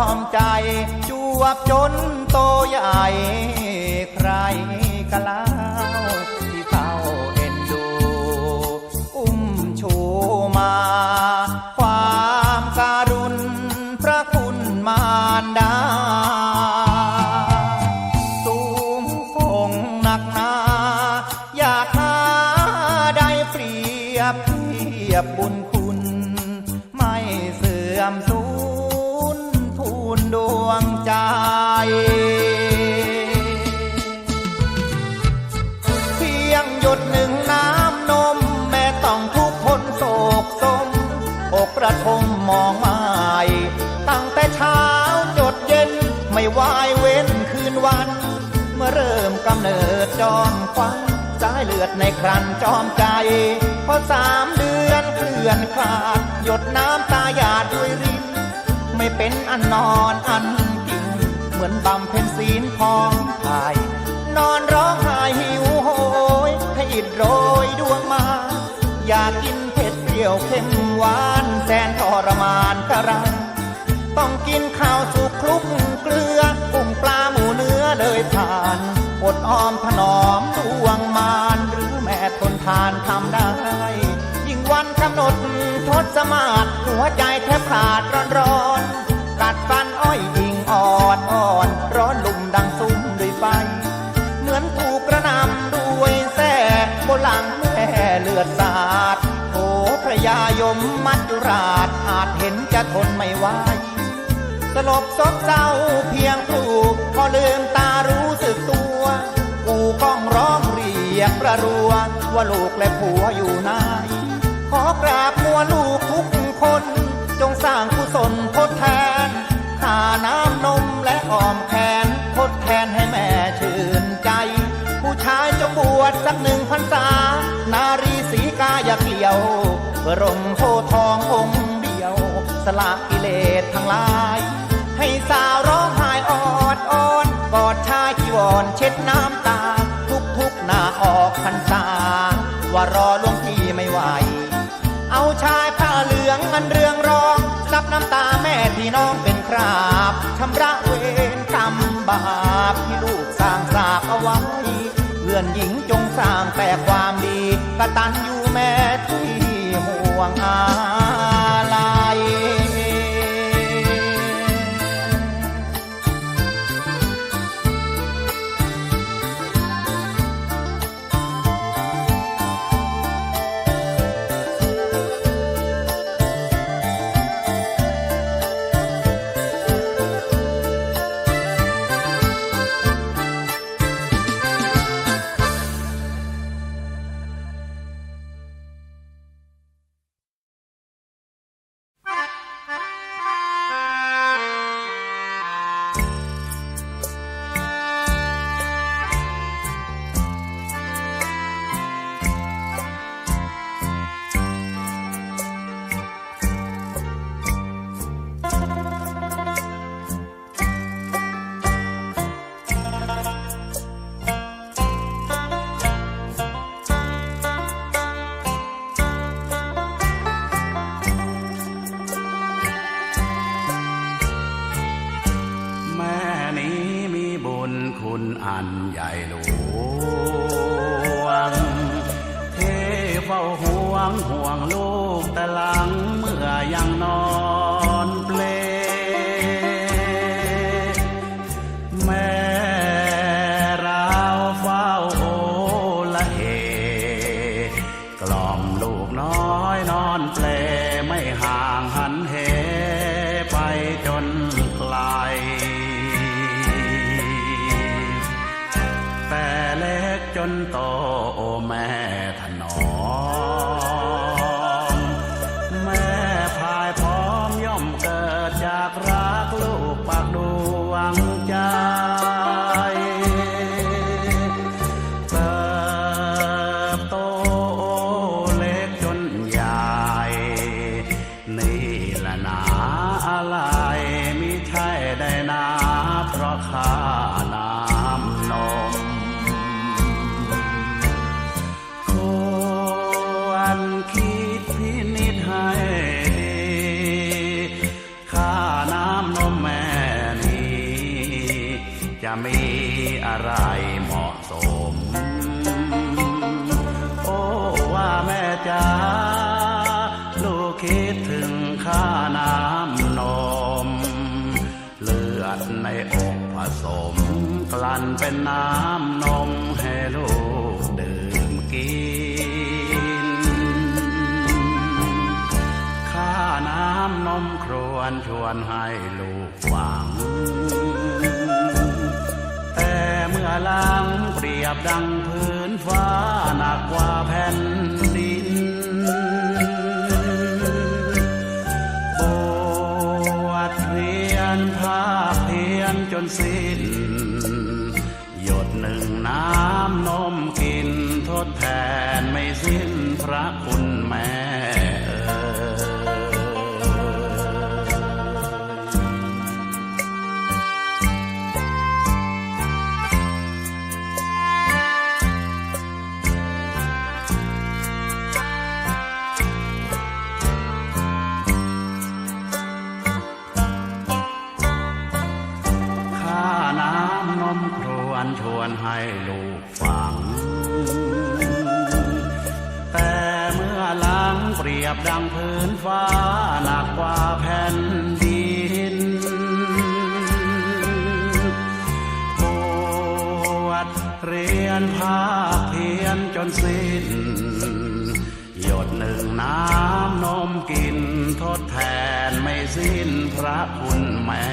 อมใจ จวบจนโตใหญ่ ใครกะเล่าที่เฝ้าเอ็นดู อุ้มชูมา ความการุณพระคุณมารดาสูงส่งหนักหนาอยากหาได้เปรียบเทียบบุญคุณ ไม่เสื่อมสูญ ทูลดวงใจ เพียงหยดหนึ่งน้ำนม แม่ต้องทุกข์ทนโศกสม อกประทมมองไม่ตั้งแต่เช้าจดเย็น ไม่วายเว้นคืนวัน เมื่อเริ่มกำเนิดจอมควันสายเลือดในครันจอมใจ พอสามเดือนเคลื่อนคลาด หยดน้ำตาหยาดด้วยรินไม่ เป็นอันนอนอันกิน เหมือนบำเพ็ญศีลพองไทยนอนร้องไห้หิวโหยให้อิดโรยดวงมา อยากกินเผ็ดเปรี้ยวเค็มหวานแสนทรมานกระไรต้องกินข้าวสุกคลุกเกลือกุ้งปลาหมูเนื้อเลยผ่านอดออมถนอมดวงมารหรือแม่ทนทานทำได้ำหนดทศมาศหัวใจแทบขาดร้อนร้อนกัดฟันอ้อยยิงอ่อนอ่อนร้อนลุ่มดังซุ้มด้วยไฟ เหมือนถูกกระนำด้วยแส้บนหลังแม่เลือดสาดโอ้พระยายมมัจจุราชอาจเห็นจะทนไม่ไหวสลบซบเศร้าเพียงครูพอลืมตารู้สึกตัวกูก้องร้องเรียกประรัวว่าลูกและผัวอยู่ไหน ขอกราบมัวลูกทุกคน จงสร้างกุศลทดแทนค่าน้ำนมและอ้อมแขนทดแทนให้แม่ชื่นใจ ผู้ชายจะบวชสักหนึ่งพรรษา นารีสีกาอย่าเกลียวเพื่อร่มโพทององค์เดียว สละกิเลสทั้งหลาย ให้สาวร้องไห้ออดอ่อนกอดชายจีวรเช็ดน้ำตา ทุกทุกๆหน้าออกพรรษาว่ารอ ซับน้ำตาแม่พี่น้องเป็นคราบชำระเวรกรรมบาปที่ลูกสร้างสาบเอาไว้ เพื่อนหญิงจงสร้างแต่ความดีกะตันอยู่แม่ที่ห่วงอา คิดพินิจให้ดีค่าน้ำนมแม่นี้ จะมีอะไรเหมาะสม โอ้ว่าแม่จ๋าลูกคิดถึงค่าน้ำนม เลือดในอกผสม กลั่นเป็นน้ำนมให้ลูกดื่มกิน น้ำนมครวนชวนให้ลูกหวัง แต่เมื่อล้างเปรียบดังพื้นฟ้าหนักกว่าแผ่นดิน บวชเรียนภาคเพียนจนเสียน นภาคเพียนจนสิ้น หยดหนึ่งน้ำนมกินทดแทนไม่สิ้นพระคุณแม่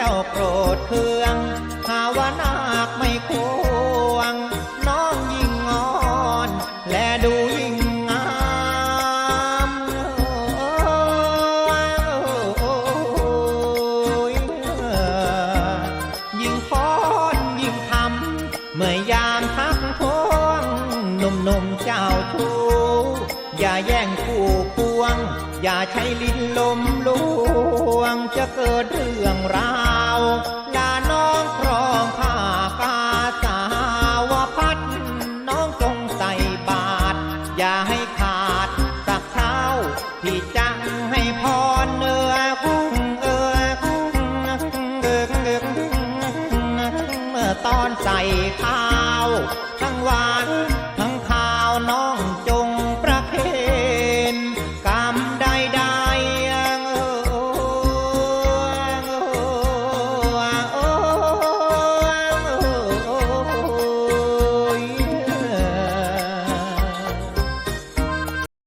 จ้าโกรธเคือง หาว่านาคไม่ควง น้องยิ่งงอน และดูยิ่งงามยิ่งฟ้อนยิ่งทำเมื่อยามทักท้วงหนุ่มๆเจ้าชู้อย่าแย่งคู่คู่ อย่าใช้ลิ้นลมลวงจะเกิดเรื่องราวดาน้องครองข้าฟ้าสาวพัดน้องจงใส่บาตรอย่าให้ขาดสักเท้าพี่จังให้พรเนื้อกุ้งเออกุ้งเออเออเมื่อตอนใส่ข้าวทั้งวัน